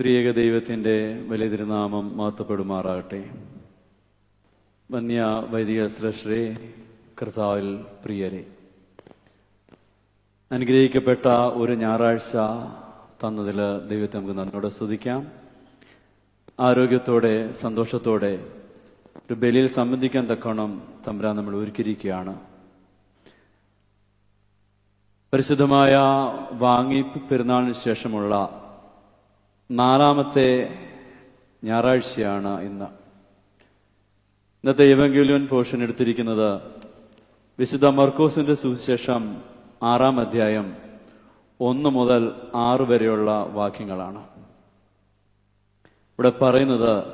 ത്രിയേക ദൈവത്തിന്റെ വലിയ തിരുനാമം മാത്തപ്പെടുമാറാകട്ടെ വന്യ വൈദിക ശ്രേഷ്ഠരെ കർത്താവിൽ പ്രിയരെ അനുഗ്രഹിക്കപ്പെട്ട ഒരു ഞായറാഴ്ച തന്നതിൽ ദൈവത്തെ നമുക്ക് നന്ദിയോടെ സ്തുതിക്കാം. ആരോഗ്യത്തോടെ സന്തോഷത്തോടെ ഒരു ബലിയിൽ സംബന്ധിക്കാൻ തക്കോണം തമ്പുരാൻ നമ്മൾ ഒരുക്കിയിരിക്കുകയാണ്. പരിശുദ്ധമായ വാങ്ങി പെരുന്നാളിന് ശേഷമുള്ള നാലാമത്തെ ഞായറാഴ്ചയാണ് ഇന്ന്. ഇന്നത്തെ ഏവെങ്കിലും പോർഷൻ എടുത്തിരിക്കുന്നത് വിശുദ്ധ മർക്കോസിന്റെ സുവിശേഷം ആറാം അധ്യായം ഒന്ന് മുതൽ ആറ് വരെയുള്ള വാക്യങ്ങളാണ്. ഇവിടെ പറയുന്നത്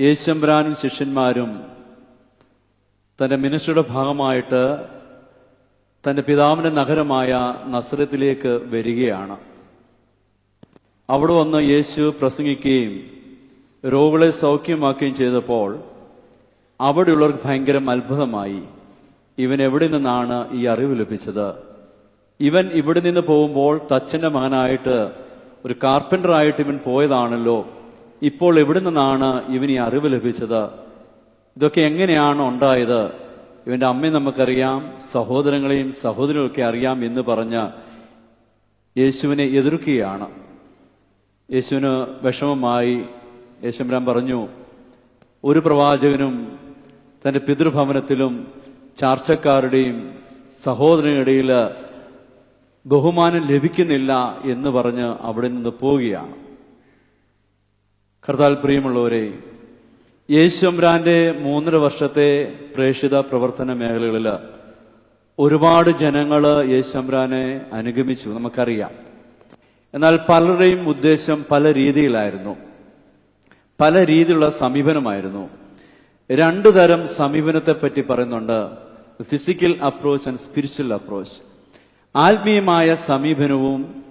യേശംബ്രാനും ശിഷ്യന്മാരും തന്റെ മിനിസ്റ്ററുടെ ഭാഗമായിട്ട് തന്റെ പിതാവിന്റെ നഗരമായ നസ്രത്തിലേക്ക് വരികയാണ്. അവിടെ വന്ന് യേശു പ്രസംഗിക്കുകയും രോഗികളെ സൗഖ്യമാക്കുകയും ചെയ്തപ്പോൾ അവിടെയുള്ളവർക്ക് ഭയങ്കര അത്ഭുതമായി. ഇവൻ എവിടെ നിന്നാണ് ഈ അറിവ് ലഭിച്ചത്? ഇവൻ ഇവിടെ നിന്ന് പോകുമ്പോൾ തച്ചന്റെ മകനായിട്ട് ഒരു കാർപ്പന്ററായിട്ട് ഇവൻ പോയതാണല്ലോ. ഇപ്പോൾ എവിടെ നിന്നാണ് ഇവൻ ഈ അറിവ് ലഭിച്ചത്? ഇതൊക്കെ എങ്ങനെയാണ് ഉണ്ടായത്? ഇവന്റെ അമ്മയും നമുക്കറിയാം സഹോദരങ്ങളെയും സഹോദരങ്ങളൊക്കെ അറിയാം എന്ന് പറഞ്ഞ് യേശുവിനെ എതിർക്കുകയാണ്. യേശുവിന് വിഷമമായി യേശുരാം പറഞ്ഞു ഒരു പ്രവാചകനും തന്റെ പിതൃഭവനത്തിലും ചാർച്ചക്കാരുടെയും സഹോദരനിടയിൽ ബഹുമാനം ലഭിക്കുന്നില്ല എന്ന് പറഞ്ഞ് അവിടെ നിന്ന് പോവുകയാണ്. കർത്താൽ പ്രിയമുള്ളവരെ യേശുരാന്റെ മൂന്നര വർഷത്തെ പ്രേക്ഷിത പ്രവർത്തന മേഖലകളിൽ ഒരുപാട് ജനങ്ങൾ യേശുരാനെ അനുഗമിച്ചു. നമുക്കറിയാം എന്നാൽ പലരുടെയും ഉദ്ദേശം പല രീതിയിലായിരുന്നു. പല രീതിയിലുള്ള സമീപനമായിരുന്നു. രണ്ടു തരം സമീപനത്തെ പറ്റി പറയുന്നുണ്ട്. Physical approach and spiritual approach ആത്മീയമായ സമീപനവും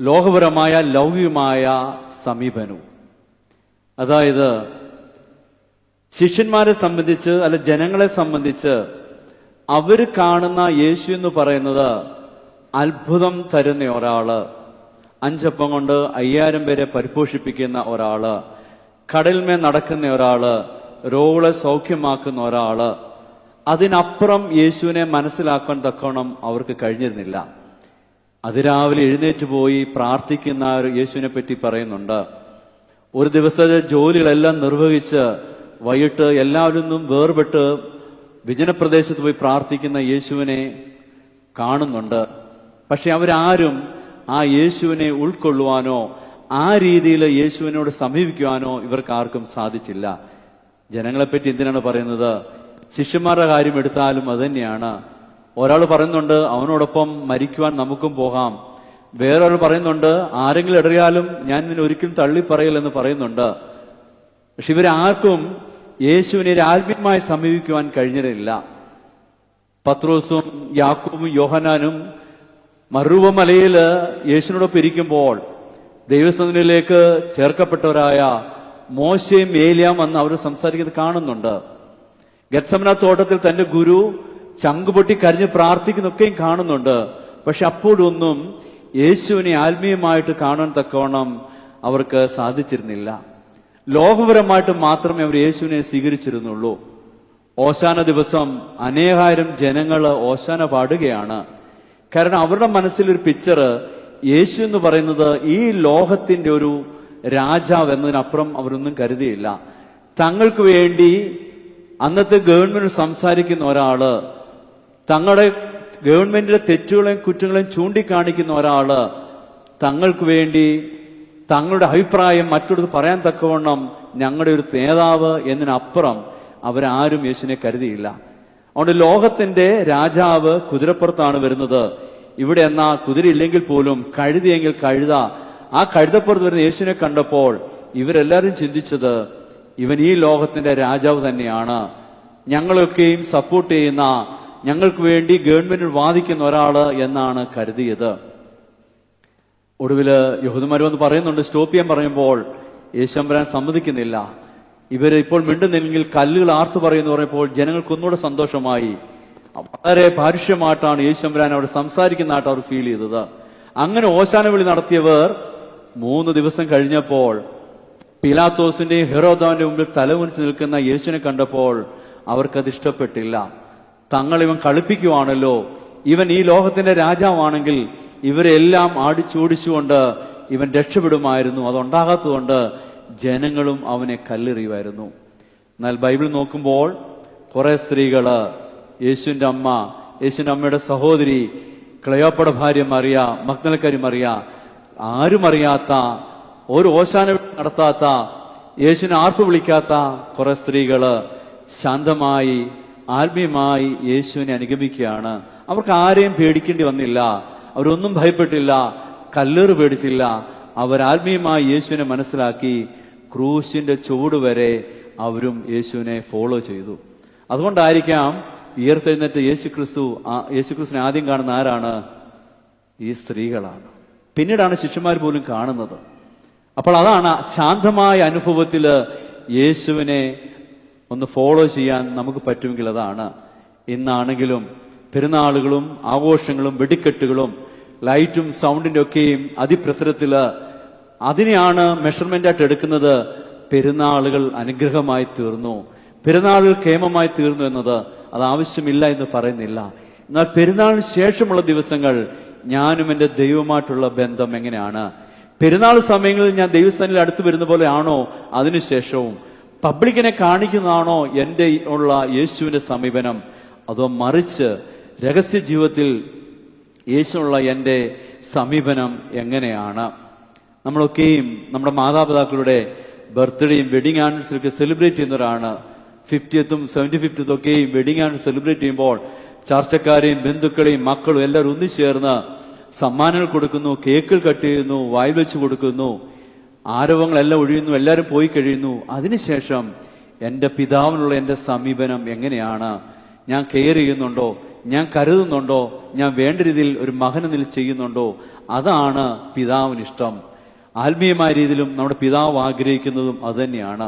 ലോകപരമായ ലൗകികമായ സമീപനവും. അതായത് ശിഷ്യന്മാരെ സംബന്ധിച്ച് അല്ല ജനങ്ങളെ സംബന്ധിച്ച് അവർ കാണുന്ന യേശു എന്ന് പറയുന്നത് അത്ഭുതം തരുന്ന ഒരാൾ. അഞ്ചപ്പം കൊണ്ട് അയ്യായിരം പേരെ പരിപോഷിപ്പിക്കുന്ന ഒരാൾ. കടൽമേ നടക്കുന്ന ഒരാൾ. രോഗികളെ സൗഖ്യമാക്കുന്ന ഒരാൾ. അതിനപ്പുറം യേശുവിനെ മനസ്സിലാക്കാൻ തക്കോണം അവർക്ക് കഴിഞ്ഞിരുന്നില്ല. അതിരാവിലെ എഴുന്നേറ്റ് പോയി പ്രാർത്ഥിക്കുന്ന ഒരു യേശുവിനെ പറ്റി പറയുന്നുണ്ട്. ഒരു ദിവസത്തെ ജോലികളെല്ലാം നിർവഹിച്ച് വൈകിട്ട് എല്ലാവരിൽ നിന്നും വേർപെട്ട് വിജനപ്രദേശത്ത് പോയി പ്രാർത്ഥിക്കുന്ന യേശുവിനെ കാണുന്നുണ്ട്. പക്ഷെ അവരാരും ആ യേശുവിനെ ഉൾക്കൊള്ളുവാനോ ആ രീതിയിൽ യേശുവിനോട് സമീപിക്കുവാനോ ഇവർക്ക് ആർക്കും സാധിച്ചില്ല. ജനങ്ങളെപ്പറ്റി എന്തിനാണ് പറയുന്നത്? ശിഷ്യന്മാരുടെ കാര്യം എടുത്താലും അത് തന്നെയാണ്. ഒരാൾ പറയുന്നുണ്ട് അവനോടൊപ്പം മരിക്കുവാൻ നമുക്കും പോകാം. വേറൊരാൾ പറയുന്നുണ്ട് ആരെങ്കിലും ഇടറിയാലും ഞാൻ നിന്നെ ഒരിക്കലും തള്ളി പറയലെന്ന് പറയുന്നുണ്ട്. പക്ഷെ ഇവരാർക്കും യേശുവിനെ ആത്മീയമായി സമീപിക്കുവാൻ കഴിഞ്ഞിട്ടില്ല പത്രോസും യാക്കോബും യോഹനാനും മറുവമലയിൽ യേശുവിനോടൊപ്പം ഇരിക്കുമ്പോൾ ദൈവസന്നിധിയിലേക്ക് ചേർക്കപ്പെട്ടവരായ മോശയും ഏലിയാം വന്ന് അവർ സംസാരിക്കുന്നത് കാണുന്നുണ്ട്. ഗത്സമന തോട്ടത്തിൽ തന്റെ ഗുരു ചങ്കുപൊട്ടി കരിഞ്ഞ് പ്രാർത്ഥിക്കുന്നൊക്കെയും കാണുന്നുണ്ട്. പക്ഷെ അപ്പോഴൊന്നും യേശുവിനെ ആത്മീയമായിട്ട് കാണാൻ തക്കവണ്ണം അവർക്ക് സാധിച്ചിരുന്നില്ല. ലോകപരമായിട്ട് മാത്രമേ അവർ യേശുവിനെ സ്വീകരിച്ചിരുന്നുള്ളൂ. ഓശാന ദിവസം അനേകായിരം ജനങ്ങൾ ഓശാന പാടുകയാണ്. കാരണം അവരുടെ മനസ്സിലൊരു പിക്ചർ യേശു എന്ന് പറയുന്നത് ഈ ലോകത്തിന്റെ ഒരു രാജാവ് എന്നതിനപ്പുറം അവരൊന്നും കരുതിയില്ല. തങ്ങൾക്ക് വേണ്ടി അന്നത്തെ ഗവൺമെന്റ് സംസാരിക്കുന്ന ഒരാൾ തങ്ങളുടെ ഗവൺമെന്റിന്റെ തെറ്റുകളെയും കുറ്റങ്ങളെയും ചൂണ്ടിക്കാണിക്കുന്ന ഒരാൾ തങ്ങൾക്ക് വേണ്ടി തങ്ങളുടെ അഭിപ്രായം മറ്റൊരു പറയാൻ തക്കവണ്ണം ഞങ്ങളുടെ ഒരു നേതാവ് എന്നതിനപ്പുറം അവരാരും യേശുവിനെ കരുതിയില്ല. അതുകൊണ്ട് ലോകത്തിന്റെ രാജാവ് കുതിരപ്പുറത്താണ് വരുന്നത്. ഇവിടെ എന്നാ കുതിരയില്ലെങ്കിൽ പോലും കഴുതിയെങ്കിൽ കഴുത. ആ കഴുതപ്പുറത്ത് വരുന്ന യേശുവിനെ കണ്ടപ്പോൾ ഇവരെല്ലാവരും ചിന്തിച്ചത് ഇവൻ ഈ ലോകത്തിന്റെ രാജാവ് തന്നെയാണ്. ഞങ്ങളൊക്കെയും സപ്പോർട്ട് ചെയ്യുന്ന ഞങ്ങൾക്ക് വേണ്ടി ഗവൺമെന്റിൽ വാദിക്കുന്ന ഒരാൾ എന്നാണ് കരുതിയത്. ഒടുവിൽ യഹൂദന്മാർ വന്ന് പറയുന്നുണ്ട് സ്റ്റോപ്പ് ചെയ്യാൻ പറയുമ്പോൾ യേശമ്പരാൻ സമ്മതിക്കുന്നില്ല. ഇവർ ഇപ്പോൾ മിണ്ടുന്നില്ലെങ്കിൽ കല്ലുകൾ ആർത്തു പറയുന്നു പറഞ്ഞപ്പോൾ ജനങ്ങൾക്ക് ഒന്നുകൂടെ സന്തോഷമായി. വളരെ പാരുഷ്യമായിട്ടാണ് യേശുരാൻ അവിടെ സംസാരിക്കുന്നതായിട്ട് അവർ ഫീൽ ചെയ്തത്. അങ്ങനെ ഓശാന വിളി നടത്തിയവർ മൂന്ന് ദിവസം കഴിഞ്ഞപ്പോൾ പിലാത്തോസിന്റെയും ഹെറോദാവിന്റെ മുമ്പിൽ തലകുനിച്ച് നിൽക്കുന്ന യേശുവിനെ കണ്ടപ്പോൾ അവർക്കത് ഇഷ്ടപ്പെട്ടില്ല. തങ്ങൾ ഇവൻ കളിപ്പിക്കുവാണല്ലോ. ഇവൻ ഈ ലോകത്തിന്റെ രാജാവാണെങ്കിൽ ഇവരെല്ലാം ആടിച്ചോടിച്ചുകൊണ്ട് ഇവൻ രക്ഷപ്പെടുമായിരുന്നു. അതുണ്ടാകാത്തതുകൊണ്ട് ജനങ്ങളും അവനെ കല്ലെറിയുമായിരുന്നു. എന്നാൽ ബൈബിൾ നോക്കുമ്പോൾ കുറെ സ്ത്രീകൾ യേശുവിന്റെ അമ്മ യേശുവിന്റെ അമ്മയുടെ സഹോദരി ക്ലയോപ്പട ഭാര്യ മറിയ മഗ്നലക്കാരി മറിയ ആരും അറിയാത്ത ഒരു ഓശാന നടത്താത്ത യേശുവിനെ ആർപ്പ് വിളിക്കാത്ത കുറെ സ്ത്രീകൾ ശാന്തമായി ആത്മീയമായി യേശുവിനെ അനുഗമിക്കുകയാണ്. അവർക്ക് ആരെയും പേടിക്കേണ്ടി വന്നില്ല. അവരൊന്നും ഭയപ്പെട്ടില്ല. കല്ലേറ് പേടിച്ചില്ല. അവർ ആത്മീയമായി യേശുവിനെ മനസ്സിലാക്കി ക്രൂശിന്റെ ചുവട് വരെ അവരും യേശുവിനെ ഫോളോ ചെയ്തു. അതുകൊണ്ടായിരിക്കാം ഉയർത്തെഴുന്നേറ്റ് യേശു ക്രിസ്തു യേശു ക്രിസ്തുവിനെ ആദ്യം കാണുന്ന ആരാണ്? ഈ സ്ത്രീകളാണ്. പിന്നീടാണ് ശിഷ്യന്മാർ പോലും കാണുന്നത്. അപ്പോൾ അതാണ് ശാന്തമായ അനുഭവത്തിൽ യേശുവിനെ ഒന്ന് ഫോളോ ചെയ്യാൻ നമുക്ക് പറ്റുമെങ്കിൽ അതാണ്. ഇന്നാണെങ്കിലും പെരുന്നാളുകളും ആഘോഷങ്ങളും വെടിക്കെട്ടുകളും ലൈറ്റും സൗണ്ടിന്റെ ഒക്കെയും അതിപ്രസരത്തിൽ അതിനെയാണ് മെഷർമെന്റ് ആയിട്ട് എടുക്കുന്നത് പെരുന്നാളുകൾ അനുഗ്രഹമായി തീർന്നു. പെരുന്നാളുകൾ ക്ഷേമമായി തീർന്നു എന്നത് അത് ആവശ്യമില്ല എന്ന് പറയുന്നില്ല. എന്നാൽ പെരുന്നാളിന് ശേഷമുള്ള ദിവസങ്ങൾ ഞാനും എന്റെ ദൈവമായിട്ടുള്ള ബന്ധം എങ്ങനെയാണ്? പെരുന്നാൾ സമയങ്ങളിൽ ഞാൻ ദൈവസ്ഥാനിൽ അടുത്തു വരുന്ന പോലെയാണോ? അതിനുശേഷവും പബ്ലിക്കിനെ കാണിക്കുന്നതാണോ എന്റെ ഉള്ള യേശുവിന്റെ സമീപനം? അതോ മറിച്ച് രഹസ്യ ജീവിതത്തിൽ യേശുള്ള എന്റെ സമീപനം എങ്ങനെയാണ്? നമ്മളൊക്കെയും നമ്മുടെ മാതാപിതാക്കളുടെ ബർത്ത്ഡേയും വെഡിങ് ആനിവേഴ്സറി ഒക്കെ സെലിബ്രേറ്റ് ചെയ്യുന്നവരാണ്. ഫിഫ്റ്റിയത്തും സെവന്റി ഫിഫ്റ്റത്തും ഒക്കെയും വെഡിങ് ആനിവേഴ്സറി സെലിബ്രേറ്റ് ചെയ്യുമ്പോൾ ചർച്ചക്കാരെയും ബന്ധുക്കളെയും മക്കളും എല്ലാവരും ഒന്നിച്ചേർന്ന് സമ്മാനങ്ങൾ കൊടുക്കുന്നു കേക്കുകൾ കട്ട് ചെയ്യുന്നു വായിൽ വെച്ച് കൊടുക്കുന്നു. ആരവങ്ങളെല്ലാം ഒഴിയുന്നു എല്ലാവരും പോയി കഴിയുന്നു. അതിനുശേഷം എന്റെ പിതാവിനുള്ള എന്റെ സമീപനം എങ്ങനെയാണ്? ഞാൻ കെയർ ചെയ്യുന്നുണ്ടോ? ഞാൻ കരുതുന്നുണ്ടോ? ഞാൻ വേണ്ട രീതിയിൽ ഒരു മകനെന്നിൽ ചെയ്യുന്നുണ്ടോ? അതാണ് പിതാവിന് ഇഷ്ടം ആത്മീയമായ രീതിയിലും നമ്മുടെ പിതാവ് ആഗ്രഹിക്കുന്നതും അതുതന്നെയാണ്.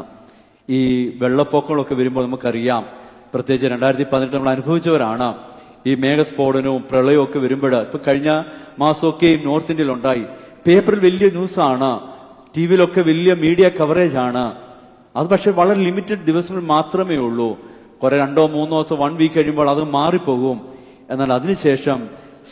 ഈ വെള്ളപ്പൊക്കങ്ങളൊക്കെ വരുമ്പോൾ നമുക്കറിയാം പ്രത്യേകിച്ച് രണ്ടായിരത്തി പതിനെട്ട് നമ്മൾ അനുഭവിച്ചവരാണ്. ഈ മേഘസ്ഫോടനവും പ്രളയവും ഒക്കെ വരുമ്പോൾ ഇപ്പൊ കഴിഞ്ഞ മാസമൊക്കെയും നോർത്ത് ഇന്ത്യയിൽ ഉണ്ടായി പേപ്പറിൽ വലിയ ന്യൂസാണ് ടി വിയിലൊക്കെ വലിയ മീഡിയ കവറേജ് ആണ് അത് പക്ഷെ വളരെ ലിമിറ്റഡ് ദിവസങ്ങൾ മാത്രമേ ഉള്ളൂ. കുറെ രണ്ടോ മൂന്നോ ദിവസം വൺ വീക്ക് കഴിയുമ്പോൾ അത് മാറിപ്പോകും. എന്നാൽ അതിനുശേഷം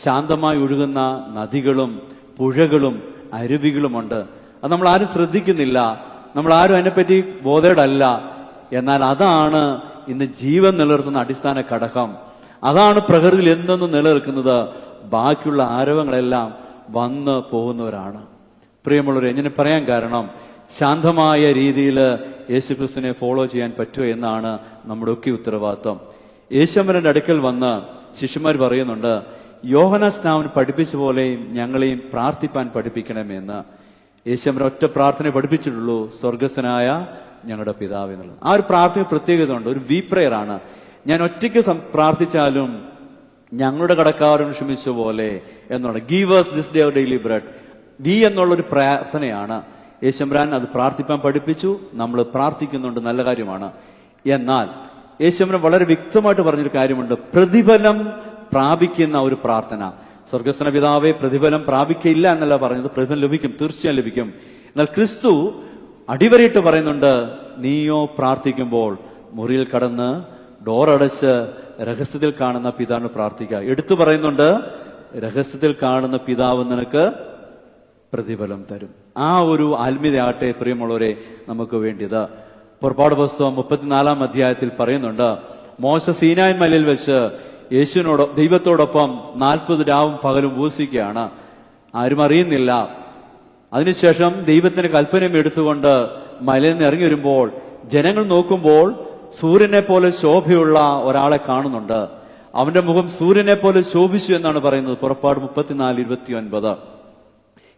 ശാന്തമായി ഒഴുകുന്ന നദികളും പുഴകളും അരുവികളുമുണ്ട്. അത് നമ്മൾ ആരും ശ്രദ്ധിക്കുന്നില്ല. നമ്മൾ ആരും അതിനെപ്പറ്റി ബോധേടല്ല. എന്നാൽ അതാണ് ഇന്ന് ജീവൻ നിലനിർത്തുന്ന അടിസ്ഥാന ഘടകം. അതാണ് പ്രകൃതിയിൽ എന്നെന്നും നിലനിൽക്കുന്നത്. ബാക്കിയുള്ള ആരവങ്ങളെല്ലാം വന്ന് പോകുന്നവരാണ്. പ്രിയമുള്ളവരെ ഇങ്ങനെ പറയാൻ കാരണം ശാന്തമായ രീതിയിൽ യേശുക്രിസ്തുവിനെ ഫോളോ ചെയ്യാൻ പറ്റുമോ എന്നാണ് നമ്മുടെ ഒക്കെ ഉത്തരവാദിത്വം. യേശുമരന്റെ അടുക്കൽ വന്ന് ശിഷ്യന്മാർ പറയുന്നുണ്ട് യോഹന സ്നാവിന് പഠിപ്പിച്ച പോലെയും ഞങ്ങളെയും പ്രാർത്ഥിപ്പാൻ പഠിപ്പിക്കണമെന്ന് യേശുമരൻ ഒറ്റ പ്രാർത്ഥന പഠിപ്പിച്ചിട്ടുള്ളൂ. സ്വർഗസ്ഥനായ ഞങ്ങളുടെ പിതാവ് എന്നുള്ളത്. ആ ഒരു പ്രാർത്ഥന പ്രത്യേകത ഉണ്ട്. ഒരു വി പ്രയർ ആണ്. ഞാൻ ഒറ്റയ്ക്ക് പ്രാർത്ഥിച്ചാലും ഞങ്ങളുടെ കടക്കാരും ക്ഷമിച്ച പോലെ എന്നുള്ള give us this day daily bread we എന്നുള്ള ഒരു പ്രാർത്ഥനയാണ് യേശുമ്രാൻ അത് പ്രാർത്ഥിപ്പാൻ പഠിപ്പിച്ചു. നമ്മൾ പ്രാർത്ഥിക്കുന്നുണ്ട്. നല്ല കാര്യമാണ്. എന്നാൽ യേശുമ്രൻ വളരെ വ്യക്തമായിട്ട് പറഞ്ഞൊരു കാര്യമുണ്ട്. പ്രതിഫലം പ്രാപിക്കുന്ന ഒരു പ്രാർത്ഥന. സ്വർഗസ്വന പിതാവെ പ്രതിഫലം പ്രാപിക്കയില്ല എന്നല്ല പറഞ്ഞത് പ്രതിഫലം ലഭിക്കും തീർച്ചയായും ലഭിക്കും. എന്നാൽ ക്രിസ്തു അടിവരയിട്ട് പറയുന്നുണ്ട് നീയോ പ്രാർത്ഥിക്കുമ്പോൾ മുറിയിൽ കടന്ന് ഡോറടച്ച് രഹസ്യത്തിൽ കാണുന്ന പിതാവിന് പ്രാർത്ഥിക്കുക എടുത്തു പറയുന്നുണ്ട് രഹസ്യത്തിൽ കാണുന്ന പിതാവ് നിനക്ക് പ്രതിഫലം തരും. ആ ഒരു ആത്മീയതയാട്ടെ പ്രിയമുള്ളവരെ നമുക്ക് വേണ്ടിയത്. പുറപ്പാട് പുസ്തകം മുപ്പത്തിനാലാം അധ്യായത്തിൽ പറയുന്നുണ്ട് മോശ സീനായൻ മലയിൽ വെച്ച് യേശുവിനോട് ദൈവത്തോടൊപ്പം നാൽപ്പത് രാവും പകലും ഉപസിക്കുകയാണ്. ആരും അറിയുന്നില്ല. അതിനുശേഷം ദൈവത്തിന്റെ കൽപ്പനയും എടുത്തുകൊണ്ട് മലയിൽ ഇറങ്ങി വരുമ്പോൾ ജനങ്ങൾ നോക്കുമ്പോൾ സൂര്യനെ പോലെ ശോഭയുള്ള ഒരാളെ കാണുന്നുണ്ട്. അവന്റെ മുഖം സൂര്യനെ പോലെ ശോഭിച്ചു എന്നാണ് പറയുന്നത്. പുറപ്പാട് മുപ്പത്തിനാല് ഇരുപത്തി ഒൻപത്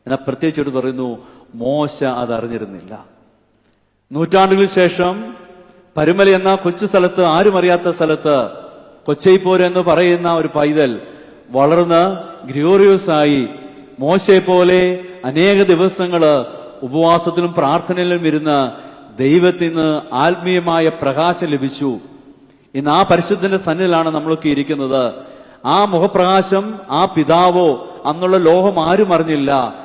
എന്നാൽ പ്രത്യേകിച്ച് എടുത്ത് പറയുന്നു മോശ അത് അറിഞ്ഞിരുന്നില്ല. നൂറ്റാണ്ടുകൾക്ക് ശേഷം പരുമല എന്ന കൊച്ചു സ്ഥലത്ത് ആരും അറിയാത്ത സ്ഥലത്ത് കൊച്ചൈപ്പോര് എന്ന് പറയുന്ന ഒരു പൈതൽ വളർന്ന് ഗ്രിയോറിയസ് ആയി മോശയെ പോലെ അനേക ദിവസങ്ങൾ ഉപവാസത്തിലും പ്രാർത്ഥനയിലും ഇരുന്ന് ദൈവത്തിൽ നിന്ന് ആത്മീയമായ പ്രകാശം ലഭിച്ചു. ഇന്ന് ആ പരിശുദ്ധന്റെ സന്നിലാണ് നമ്മളൊക്കെ ഇരിക്കുന്നത്. ആ മുഖപ്രകാശം ആ പിതാവോ അന്നുള്ള ലോഹം ആരും അറിഞ്ഞില്ല.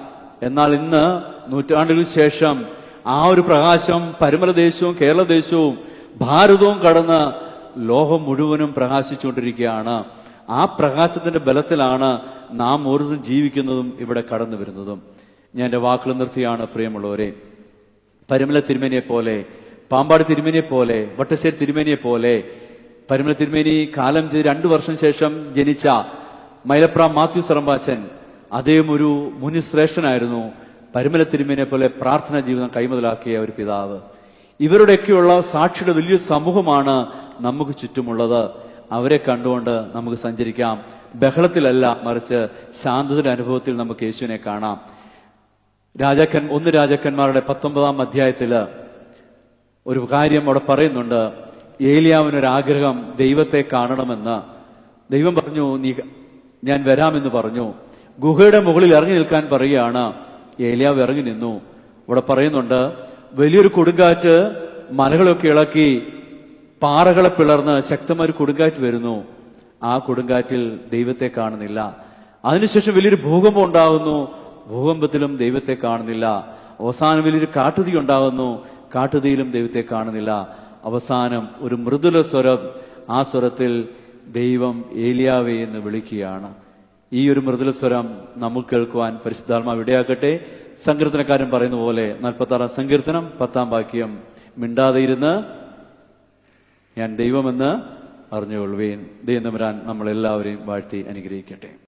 എന്നാൽ ഇന്ന് നൂറ്റാണ്ടുകൾക്ക് ശേഷം ആ ഒരു പ്രകാശം പരിമലദേശവും കേരളദേശവും കേരള ദേശവും ഭാരതവും കടന്ന് ലോകം മുഴുവനും പ്രകാശിച്ചുകൊണ്ടിരിക്കുകയാണ്. ആ പ്രകാശത്തിന്റെ ബലത്തിലാണ് നാം ഓരോന്നും ജീവിക്കുന്നതും ഇവിടെ കടന്നു വരുന്നതും. ഞാൻ എന്റെ വാക്കുകൾ നിർത്തിയാണ് പ്രിയമുള്ളവരെ. പരിമല തിരുമേനിയെ പോലെ പാമ്പാട് തിരുമേനിയെ പോലെ വട്ടശ്ശേരി തിരുമേനിയെ പോലെ പരിമല തിരുമേനി കാലം ചെയ്ത് രണ്ടു വർഷം ശേഷം ജനിച്ച മൈലപ്ര മാത്യു സറമ്പാച്ചൻ അദ്ദേഹം ഒരു മുനിശ്രേഷ്ഠനായിരുന്നു. പരിമല തിരുമേനിയെ പോലെ പ്രാർത്ഥനാ ജീവിതം കൈമുതലാക്കിയ ഒരു പിതാവ്. ഇവരുടെയൊക്കെയുള്ള സാക്ഷിയുടെ വലിയ സമൂഹമാണ് നമുക്ക് ചുറ്റുമുള്ളത് അവരെ കണ്ടുകൊണ്ട് നമുക്ക് സഞ്ചരിക്കാം. ബഹളത്തിലല്ല മറിച്ച് ശാന്തതയുടെ അനുഭവത്തിൽ നമുക്ക് യേശുവിനെ കാണാം. രാജാക്കൻ ഒന്ന് രാജാക്കന്മാരുടെ പത്തൊമ്പതാം അധ്യായത്തിൽ ഒരു കാര്യം അവിടെ പറയുന്നുണ്ട്. ഏലിയാവിനൊരാഗ്രഹം ദൈവത്തെ കാണണമെന്ന്. ദൈവം പറഞ്ഞു നീ ഞാൻ വരാമെന്ന് പറഞ്ഞു. ഗുഹയുടെ മുകളിൽ ഇറങ്ങി നിൽക്കാൻ പറയുകയാണ്. ഏലിയാവ് ഇറങ്ങി നിന്നു. ഇവിടെ പറയുന്നുണ്ട് വലിയൊരു കൊടുങ്കാറ്റ് മലകളൊക്കെ ഇളക്കി പാറകളെ പിളർന്ന് ശക്തമായ ഒരു കൊടുങ്കാറ്റ് വരുന്നു. ആ കൊടുങ്കാറ്റിൽ ദൈവത്തെ കാണുന്നില്ല. അതിനുശേഷം വലിയൊരു ഭൂകമ്പം ഉണ്ടാകുന്നു. ഭൂകമ്പത്തിലും ദൈവത്തെ കാണുന്നില്ല. അവസാനം വലിയൊരു കാട്ടുതീ ഉണ്ടാകുന്നു. കാട്ടുതീയിലും ദൈവത്തെ കാണുന്നില്ല. അവസാനം ഒരു മൃദുല സ്വരം. ആ സ്വരത്തിൽ ദൈവം ഏലിയാവേ എന്ന് വിളിക്കുകയാണ്. ഈ ഒരു മൃദുല സ്വരം നമുക്ക് കേൾക്കുവാൻ പരിശുദ്ധാത്മാവ് ഇടയാക്കട്ടെ സങ്കീർത്തനക്കാരൻ പറയുന്ന പോലെ നാൽപ്പത്തി ആറാം സങ്കീർത്തനം പത്താം വാക്യം. മിണ്ടാതെ ഇരുന്ന് ഞാൻ ദൈവമെന്ന് അറിഞ്ഞുകൊള്ളുവേൻ. ദൈവം തമ്പുരാൻ നമ്മളെല്ലാവരെയും വാഴ്ത്തി അനുഗ്രഹിക്കട്ടെ.